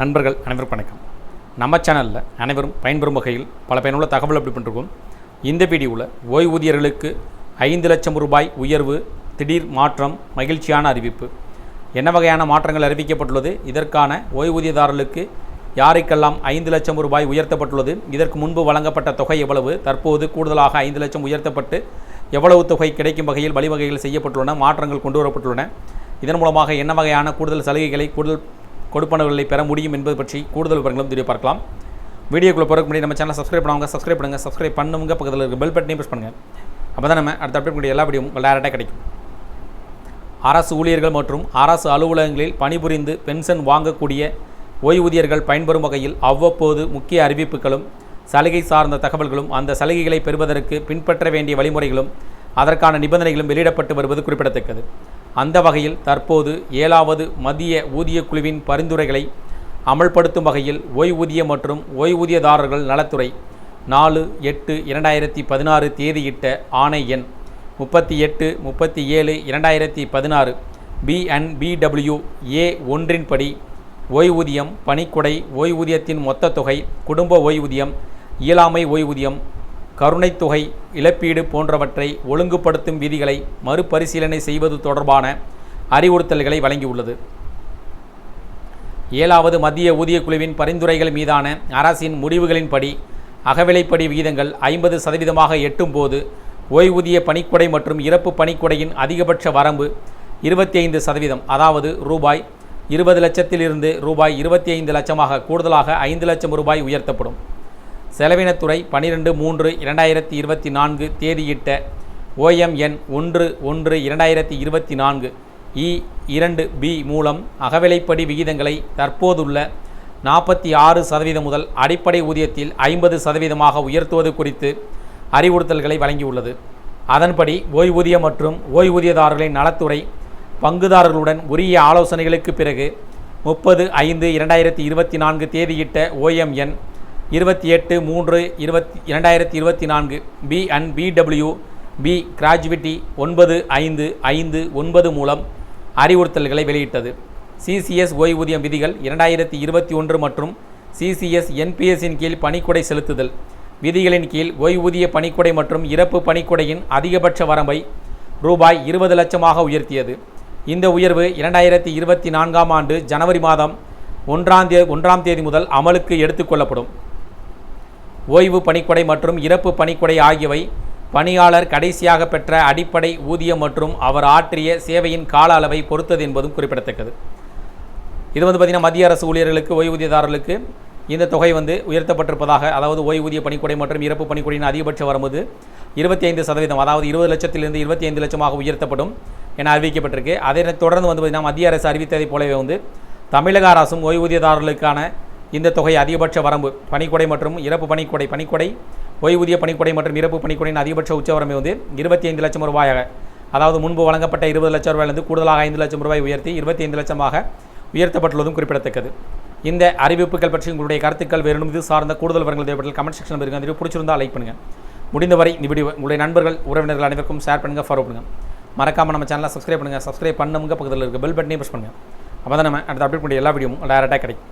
நண்பர்கள் அனைவருக்கும் வணக்கம். நம்ம சேனலில் அனைவரும் பயன்பெறும் வகையில் பல பயனுள்ள தகவல் அப்படி பண்ணிருக்கோம். இந்த வீடியோவில் ஓய்வூதியர்களுக்கு ஐந்து லட்சம் ரூபாய் உயர்வு திடீர் மாற்றம் மகிழ்ச்சியான அறிவிப்பு என்ன வகையான மாற்றங்கள் அறிவிக்கப்பட்டுள்ளது இதற்கான ஓய்வூதியதாரர்களுக்கு யாருக்கெல்லாம் ஐந்து லட்சம் ரூபாய் உயர்த்தப்பட்டுள்ளது இதற்கு முன்பு வழங்கப்பட்ட தொகை எவ்வளவு தற்போது கூடுதலாக ஐந்து லட்சம் உயர்த்தப்பட்டு எவ்வளவு தொகை கிடைக்கும் வகையில் வழிவகைகள் செய்யப்பட்டுள்ளன மாற்றங்கள் கொண்டு வரப்பட்டுள்ளன. இதன் மூலமாக என்ன வகையான கூடுதல் சலுகைகளை கூடுதல் கொடுப்பனவுகளை பெற முடியும் என்பது பற்றி கூடுதல் விவரங்களும் தெரிய பார்க்கலாம். வீடியோக்குள்ளே போகிறதுக்கு முன்னாடி நம்ம சேனல் சப்ஸ்கிரைப் பண்ணுவாங்க சப்ஸ்கிரைப் பண்ணுங்கள் சப்ஸ்கிரைப் பண்ணுங்க. பக்கத்தில் இருக்க பெல் பட்டனையும் ப்ரெஸ் பண்ணுங்கள் அப்போ தான் நம்ம அடுத்த அப்டேட் பண்ணி எல்லா வீடியோவும் டேரெக்டாக கிடைக்கும். அரசு ஊழியர்கள் மற்றும் அரசு அலுவலகங்களில் பணிபுரிந்து பென்ஷன் வாங்கக்கூடிய ஓய்வூதியர்கள் பயன்பெறும் வகையில் அவ்வப்போது முக்கிய அறிவிப்புகளும் சலுகை சார்ந்த தகவல்களும் அந்த சலுகைகளை பெறுவதற்கு பின்பற்ற வேண்டிய வழிமுறைகளும் அதற்கான நிபந்தனைகளும் வெளியிடப்பட்டு வருவது குறிப்பிடத்தக்கது. அந்த வகையில் தற்போது ஏழாவது மத்திய ஊதிய குழுவின் பரிந்துரைகளை அமல்படுத்தும் வகையில் ஓய்வூதிய மற்றும் ஓய்வூதியதாரர்கள் நலத்துறை நாலு எட்டு இரண்டாயிரத்தி பதினாறு தேதியிட்ட ஆணை எண் முப்பத்தி எட்டு முப்பத்தி ஏழு இரண்டாயிரத்தி பதினாறு பிஎன்பிடபிள்யூ ஏ ஒன்றின்படி ஓய்வூதியம் பணிக்கொடை ஓய்வூதியத்தின் மொத்த தொகை குடும்ப ஓய்வூதியம் இயலாமை ஓய்வூதியம் கருணைத் தொகை இழப்பீடு போன்றவற்றை ஒழுங்குபடுத்தும் விதிகளை மறுபரிசீலனை செய்வது தொடர்பான அறிவுறுத்தல்களை வழங்கியுள்ளது. ஏழாவது மத்திய ஊதிய குழுவின் பரிந்துரைகள் மீதான அரசின் முடிவுகளின்படி அகவிலைப்படி விகிதங்கள் ஐம்பது சதவீதமாக எட்டும்போது ஓய்வூதிய பணிக்கொடை மற்றும் இறப்பு பணிக்கொடையின் அதிகபட்ச வரம்பு இருபத்தி ஐந்து சதவீதம். அதாவது ரூபாய் இருபது லட்சத்திலிருந்து ரூபாய் இருபத்தி ஐந்து லட்சமாக கூடுதலாக ஐந்து லட்சம் ரூபாய் உயர்த்தப்படும். செலவினத்துறை பனிரெண்டு மூன்று இரண்டாயிரத்தி இருபத்தி நான்கு தேதியிட்ட ஓஎம்என் ஒன்று ஒன்று இரண்டாயிரத்தி இருபத்தி நான்கு இ இரண்டு பி மூலம் அகவிலைப்படி விகிதங்களை தற்போதுள்ள நாற்பத்தி ஆறு சதவீதம் முதல் அடிப்படை ஊதியத்தில் ஐம்பது சதவீதமாக உயர்த்துவது குறித்து அறிவுறுத்தல்களை வழங்கியுள்ளது. அதன்படி ஓய்வூதிய மற்றும் ஓய்வூதியதாரர்களின் நலத்துறை பங்குதாரர்களுடன் உரிய ஆலோசனைகளுக்கு பிறகு முப்பது ஐந்து இரண்டாயிரத்தி இருபத்தி நான்கு தேதியிட்ட ஓஎம்என் இருபத்தி எட்டு மூன்று இருபத்தி இரண்டாயிரத்தி இருபத்தி நான்கு. P and PW P gratuity ஒன்பது ஐந்து ஐந்து ஒன்பது மூலம் அறிவுறுத்தல்களை வெளியிட்டது. சிசிஎஸ் ஓய்வூதியம் விதிகள் இரண்டாயிரத்தி இருபத்தி ஒன்று மற்றும் சிசிஎஸ் என்பிஎஸ்ஸின் கீழ் பணிக்கொடை செலுத்துதல். விதிகளின் கீழ் ஓய்வூதிய பணிக்கொடை மற்றும் இறப்பு பணிக்கொடையின் அதிகபட்ச வரம்பை ரூபாய் இருபது லட்சமாக உயர்த்தியது. இந்த உயர்வு இரண்டாயிரத்தி இருபத்தி நான்காம் ஆண்டு ஜனவரி மாதம் ஒன்றாம் தே ஒன்றாம் தேதி முதல் அமலுக்கு எடுத்துக்கொள்ளப்படும் ஓய்வு பணிக்கொடை மற்றும் இறப்பு பணிக்கொடை ஆகியவை பணியாளர் கடைசியாக பெற்ற அடிப்படை ஊதியம் மற்றும் அவர் ஆற்றிய சேவையின் கால அளவை பொறுத்தது என்பதும் குறிப்பிடத்தக்கது. இது வந்து பார்த்திங்கன்னா மத்திய அரசு ஊழியர்களுக்கு ஓய்வூதியதாரர்களுக்கு இந்த தொகை வந்து உயர்த்தப்பட்டிருப்பதாக அதாவது ஓய்வூதிய பணிக்கொடை மற்றும் இறப்பு பணிக்கொடையின் அதிகபட்ச வரும்போது இருபத்தி ஐந்து சதவீதம் அதாவது இருபது லட்சத்திலிருந்து இருபத்தி ஐந்து லட்சமாக உயர்த்தப்படும் என அறிவிக்கப்பட்டிருக்கு. அதை தொடர்ந்து வந்து பார்த்திங்கன்னா மத்திய அரசு அறிவித்ததைப் போலவே வந்து தமிழக அரசும் ஓய்வூதியதாரர்களுக்கான இந்த தொகை அதிகபட்ச வரம்பு பணிக்கொடை மற்றும் இறப்பு பணிக்கொடை பணிக்கொடை ஓய்வூதிய பணிக்கொடை மற்றும் இறப்பு பணிக்கொடையின் அதிகபட்ச உச்சவரம்பை வந்து இருபத்தி ஐந்து லட்சம் ரூபாயாக அதாவது முன்பு வழங்கப்பட்ட இருபது லட்சம் ரூபாயிலிருந்து கூடுதலாக ஐந்து லட்சம் ரூபாய் உயர்த்தி இருபத்தி ஐந்து லட்சமாக உயர்த்தப்பட்டுள்ளதும் குறிப்பிடத்தக்கது. இந்த அறிவிப்புகள் பற்றி உங்களுடைய கருத்துக்கள் வேறும் இது சார்ந்த கூடுதல் விவரங்கள் தேவைப்பட்டால் கமெண்ட் செக்ஷனில் இருங்க அந்த பிடிச்சிருந்தால் லைக் பண்ணுங்கள் முடிந்தவரை இந்த வீடியோ உங்களுடைய நண்பர்கள் உறவினர்கள் அனைவருக்கும் ஷேர் பண்ணுங்கள் ஃபாலோ பண்ணுங்கள் மறக்காமல் நம்ம சேனலை சப்ஸ்கிரைப் பண்ணுங்கள் சப்ஸ்கிரைப் பண்ணுங்க பக்கத்தில் இருக்க பெல் பட்டனையும் ப்ரெஸ் பண்ணுங்கள் அப்போ தான் நம்ம அடுத்த அப்டேட் பண்ணி எல்லா வீடியோவும் டேரெக்டாக கிடைக்கும்.